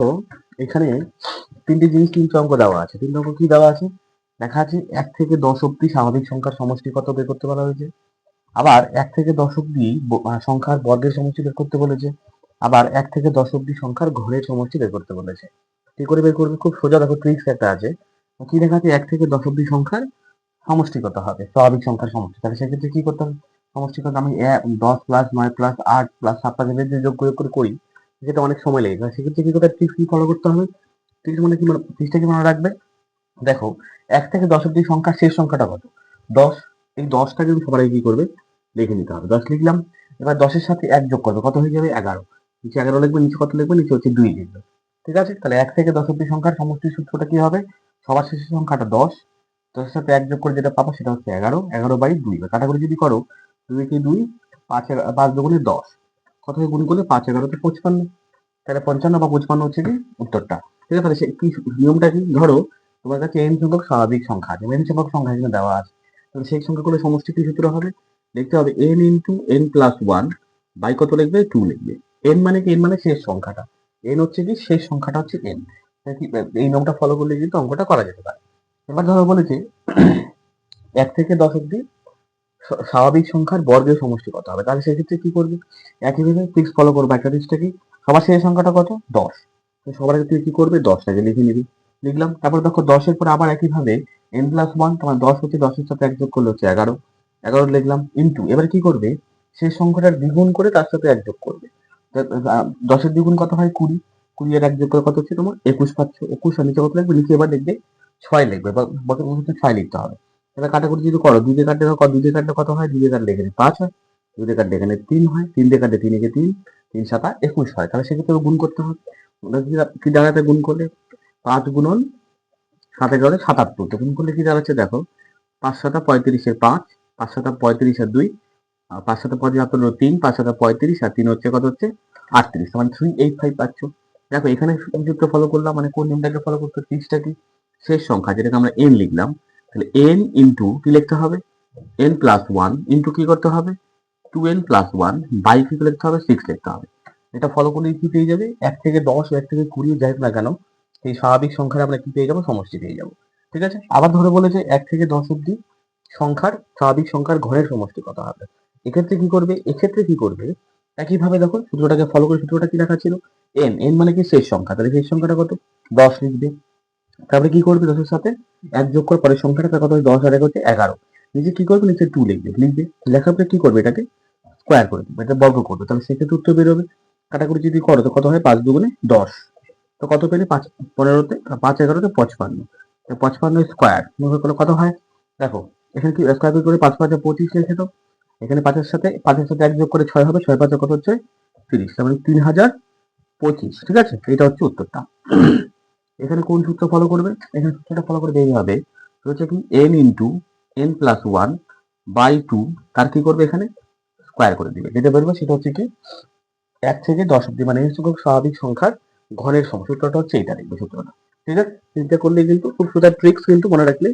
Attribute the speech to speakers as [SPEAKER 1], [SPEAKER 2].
[SPEAKER 1] তো এখানে তিনটি জিনিস তিনটে অঙ্ক দেওয়া আছে। তিনটে অঙ্ক কি দেওয়া আছে? দেখা আছে এক থেকে দশ অব্দি স্বাভাবিক সংখ্যার সমষ্টি কত বের করতে বলা হয়েছে? আবার এক থেকে দশ অব্দি সংখ্যার বর্গের সমষ্টি বের করতে বলেছে। আবার এক থেকে দশ অব্দি সংখ্যার ঘরের সমষ্টি বের করতে বলেছে। কি করে বের করবে? খুব সোজা দেখো ট্রিক্স একটা আছে। কি দেখা আছে এক থেকে দশ অব্দি সংখ্যার সমষ্টি কত হবে, স্বাভাবিক সংখ্যার সমষ্টি। তাহলে সেক্ষেত্রে কি করতে হবে? সমষ্টি কত আমি দশ প্লাস নয় প্লাস আট প্লাস সাত প্লাস এদের যে যোগ করে করি। যেটা অনেক সময় লেগে যায়। সেক্ষেত্রে কি করতে ট্রিক্স কি ফলো করতে হবে? ট্রিক্স মানে কি মানে ট্রিক্সটা কি মনে রাখবে? দেখো, এক থেকে দশ অব্দি সংখ্যা শেষ সংখ্যাটা কত? দশ, এই দশটা কিন্তু সবার কি করবে? লিখে নিতে হবে। দশ লিখলাম, এবার দশের সাথে এক যোগ করবে। কত হয়ে যাবে? এগারো। নিচে এগারো লিখবে, নিচে কত লিখবে? নিচে হচ্ছে দুই লিখবে। ঠিক আছে? তাহলে এক থেকে দশ অব্দি সংখ্যার সমষ্টির সূত্রটা কি হবে? সবার শেষের সংখ্যাটা দশ। দশের সাথে এক যোগ করে যেটা পাবো সেটা হচ্ছে এগারো। এগারো বাই দুই। বা কাটাকুটি যদি করো, দুই কি দুই পাঁচ পাঁচ দুগুণে দশ। কত হয়ে গুণ করলে পাঁচ এগারোতে পঁচপান্ন। তাহলে পঞ্চান্ন বা পঁচপান্ন হচ্ছে কি? উত্তরটা। ঠিক আছে, তাহলে কি নিয়মটা কি? ধরো, তোমার কাছে এন সংখ্যক স্বাভাবিক সংখ্যা আছে এন সংখ্যক সংখ্যা এখানে দেওয়া আছে। তাহলে সেই সংখ্যাগুলো সমষ্টি কি সূত্র হবে? দেখতে হবে N into N plus one by কত লিখবে? টু লিখবে। এন মানে কি? এন মানে শেষ সংখ্যাটা। এন হচ্ছে কি? শেষ সংখ্যাটা হচ্ছে এন এই নিয়মটা ফলো করলে কিন্তু অঙ্কটা করা যেতে পারে। এবার ধরো বলেছে, এক থেকে দশ অব্দি স্বাভাবিক সংখ্যার বর্গের সমষ্টি কত হবে? তাহলে সেক্ষেত্রে কি করবে? একইভাবে ফিক্স ফলো করব একটা জিনিসটা কি সবার শেষ সংখ্যাটা কত? দশ। সবার তুমি কি করবে? দশটাকে লিখে নিবি। লিখলাম, তারপর দেখো দশের পর আবার একইভাবে এন প্লাস ওয়ান তোমার দশ হচ্ছে দশের সাথে এক যোগ করলে হচ্ছে এগারো। এগারো লিখলাম ইন্টু এবার কি করবে? সেই সংখ্যাটার দ্বিগুণ করে তার সাথে এক যোগ করবে। দশের দ্বিগুণ কত হয়? কুড়ি। কুড়ি আর এক যোগ করে কত হচ্ছে? তোমার একুশ পাচ্ছ। একুশ আর নিচে কত লিখবে? নিচে এবার লিখবে ছয় লিখবে। বা হচ্ছে ছয় লিখতে হবে। এবার কাটাকুটি যদি করো দুই দিয়ে কাটলে দুই দিয়ে কাটলে কত হয়? দুই দিয়ে কাটলে এখানে পাঁচ হয় দুই দিয়ে কাটলে এখানে তিন হয়, তিন দিয়ে কাটলে তিন একে তিন তিন সাতা একুশ হয়। তাহলে সেক্ষেত্রে গুণ করতে হবে। কি দাঁড়াতে গুণ করলে? পাঁচ গুণন সাত এগারো সাতাত্তর। তো গুণ করলে কি দাঁড়াচ্ছে? দেখো, পাঁচ সাতা পঁয়ত্রিশের পাঁচ পাঁচ সাতা পঁয়ত্রিশ আর দুই পাঁচ সাতা পঁচাত্তর তিন, পাঁচ সাতা পঁয়ত্রিশ আর তিন হচ্ছে কত হচ্ছে? আটত্রিশ। মানে থ্রি এইট ফাইভ পাচ্ছ। দেখো, এখানে সূত্র ফলো করলাম মানে কোন নিয়মটাকে ফলো করতে ত্রিশটা কি? শেষ সংখ্যা, যেটাকে আমরা এন লিখলাম। তাহলে এন ইন্টু কি লিখতে হবে? এন প্লাস ওয়ান ইন্টু কি করতে হবে? Two N plus one by কি লিখতে হবে? সিক্স লিখতে হবে। এটা ফলো করলে কি পেয়ে যাবে? এক থেকে দশ এক থেকে কুড়ি যাই না কেন, সেই স্বাভাবিক সংখ্যার আমরা কি পেয়ে যাব? সমষ্টি পেয়ে যাব। ঠিক আছে? আবার ধরে বলেছে এক থেকে দশ অব্দি সংখ্যার, স্বাভাবিক সংখ্যার ঘরের সমষ্টি কত হবে? এক্ষেত্রে কি করবে? এক্ষেত্রে কি করবে? একইভাবে দেখো, সূত্রটাকে ফলো করে সূত্রটা কি রাখা ছিল? এন এন মানে কি শেষ সংখ্যা। তাহলে শেষ সংখ্যাটা কত? দশ লিখবে। তারপরে কি করবে দশের সাথে? এক যোগ করে, পরের সংখ্যাটা তার কত? হয়? দশ আর এক হচ্ছে এগারো। নিচে কি করবে? নিচে টু লিখবে। লিখবে। লেখার পরে কি করবে এটাকে? স্কোয়ার করে দেবে। এটা বর্গ করবে। তাহলে সেক্ষেত্রে উত্তর বেরোবে। কাটাকুটি যদি করো, তো কত হয়? পাঁচ দুগুণে দশ। তো কত পেলে? পাঁচ, পনেরোতে পাঁচ এগারোতে পঁচপান্ন। তো পঁচপান্ন স্কোয়ার মনে করলে কত হয়? দেখো, এখানে কি স্কোয়ার করে পাঁচ পাঁচে পঁচিশ লিখে দাও। এখানে পাঁচের সাথে পাঁচের সাথে এক যোগ করে ছয় হবে। ছয় পাঁচে কত হচ্ছে? তিরিশ। তার মানে তিন হাজার পঁচিশ। ঠিক আছে? এটা হচ্ছে উত্তরটা। এখানে কোন সূত্র ফলো করবে? এখানে সূত্রটা ফলো করে দেওয়া হবে। হচ্ছে কি? N into N plus one by two তার কি করবে এখানে? স্কোয়ার করে দিবে। যেটা বলব সেটা হচ্ছে কি? এক থেকে দশ অব্দি মানে স্বাভাবিক সংখ্যার ঘনের সংখ্যা সূত্রটা হচ্ছে এইটা দেখবে সূত্রটা। ঠিক আছে? চিন্তা করলে কিন্তু খুব সোজা ট্রিক্স কিন্তু মনে রাখলে